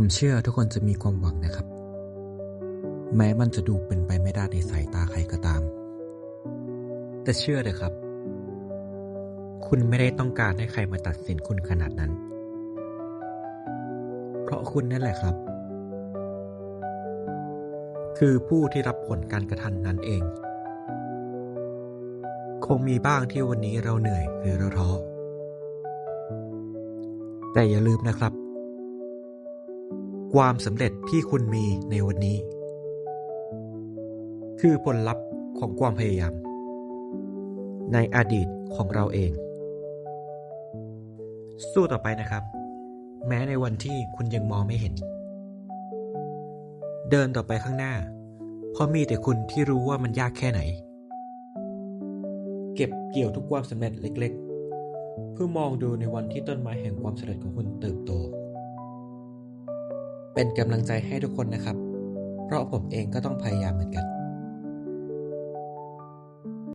ผมเชื่อทุกคนจะมีความหวังนะครับ แม้มันจะดูเป็นไปไม่ได้ในสายตาใครก็ตาม แต่เชื่อเถอะครับ คุณไม่ได้ต้องการให้ใครมาตัดสินคุณขนาดนั้น เพราะคุณนั่นแหละครับ คือผู้ที่รับผลการกระทำนั้นเอง คงมีบ้างที่วันนี้เราเหนื่อยหรือเราท้อแต่อย่าลืมนะครับ ความสำเร็จที่คุณมีในวันนี้ คือผลลัพธ์ของความพยายาม ในอดีตของเราเอง สู้ต่อไปนะครับ แม้ในวันที่คุณยังมองไม่เห็น เดินต่อไปข้างหน้า เพราะมีแต่คุณที่รู้ว่ามันยากแค่ไหน เก็บเกี่ยวทุกความสำเร็จเล็ก ๆ เพื่อมองดูในวันที่ต้นไม้แห่งความสำเร็จของคุณเติบโต เป็นกำลังใจให้ทุกคนนะครับ เพราะผมเองก็ต้องพยายามเหมือนกัน